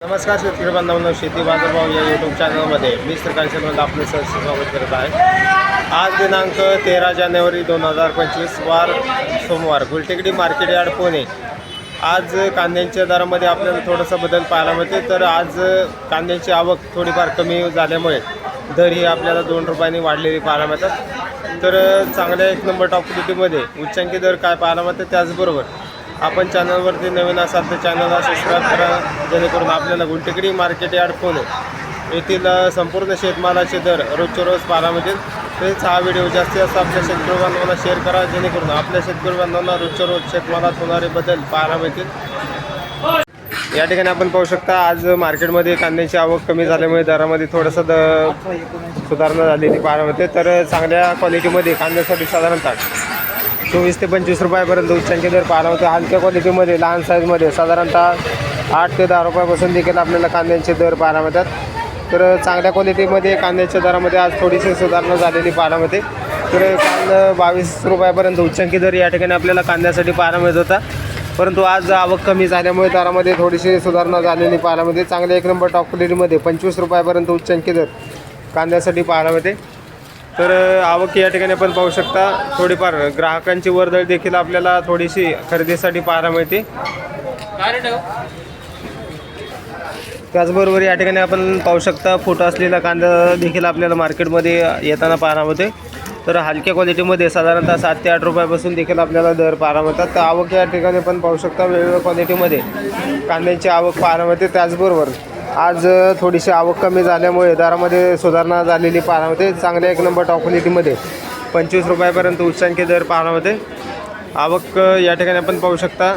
नमस्कार शेतकरी बांधवांना शेती बाजारभाव या यूट्यूब चॅनलमध्ये मी सरकारी चॅनलमध्ये आपलं सहर्ष स्वागत करत आहे. आज दिनांक तेरा जानेवारी दोन हजार पंचवीस वार सोमवार गुलटेकडी मार्केट यार्ड पुणे. आज कांद्यांच्या दरामध्ये आपल्याला थोडासा बदल पाहायला मिळते तर आज कांद्यांची आवक थोडीफार कमी झाल्यामुळे दर ही आपल्याला दोन रुपयांनी वाढलेली पाहायला मिळतात. तर चांगल्या एक नंबर टॉप क्वालिटीमध्ये उच्चांकी दर काय पाहायला मिळते त्याचबरोबर आपण चॅनलवरती नवीन असाल तर चॅनलला सबस्क्राईब करा जेणेकरून आपल्याला गुलटेकडी मार्केट यार्ड पुणे येथील संपूर्ण शेतमालाचे दर रोजच्या रोज पाहायला मिळतील. हा व्हिडिओ जास्तीत जास्त आपल्या शेतकरी बांधवांना शेअर करा जेणेकरून आपल्या शेतकरी बांधवांना रोजच्या रोज शेतमालात होणारे बदल पाहायला मिळतील. या ठिकाणी आपण पाहू शकता आज मार्केटमध्ये कांद्याची आवक कमी झाल्यामुळे दरामध्ये थोडंसं द सुधारणा झालेली पाहायला मिळते. तर चांगल्या क्वालिटीमध्ये कांद्यासाठी साधारणतः चोवीस ते पंचवीस रुपयापर्यंत उच्चांचे दर पाहायला होते हलक्या क्वालिटीमध्ये लहान साईजमध्ये साधारणतः आठ ते दहा रुपयापासून देखील आपल्याला कांद्यांचे दर पाहायला मिळतात. तर चांगल्या क्वालिटीमध्ये कांद्याच्या दरामध्ये आज थोडीशी सुधारणा झालेली पाहायला मिळते. तर काल बावीस रुपयापर्यंत उच्चांकी दर या ठिकाणी आपल्याला कांद्यासाठी पाहायला मिळत होता. परंतु आज आवक कमी झाल्यामुळे दरामध्ये थोडीशी सुधारणा झालेली पाहायला मिळते. चांगल्या एक नंबर टॉप क्वालिटीमध्ये पंचवीस रुपयापर्यंत उच्चांकी दर कांद्यासाठी पाहायला मिळते. तर आवक या ठिकाणी आपण पाहू शकता थोडीफार ग्राहकांची वर्दळ देखील आपल्याला थोडीशी खरेदीसाठी पाहायला मिळते. त्याचबरोबर या ठिकाणी आपण पाहू शकता फोटो असलेला कांदा देखील आपल्याला मार्केटमध्ये येताना पाहायला मिळते. तर हलक्या क्वालिटीमध्ये साधारणतः सात ते आठ रुपयापासून देखील आपल्याला दर पाहायला मिळतात. तर आवक या ठिकाणी पण पाहू शकता वेगवेगळ्या क्वालिटीमध्ये कांद्यांची आवक पाहायला मिळते. त्याचबरोबर आज थोडीशी आवक कमी झाल्यामुळे दरामध्ये सुधारणा झालेली पाहायला होते चांगल्या एक नंबर टॉप क्वालिटीमध्ये पंचवीस रुपयापर्यंत उच्चांकी दर पाहायला होते आवक या ठिकाणी आपण पाहू शकता.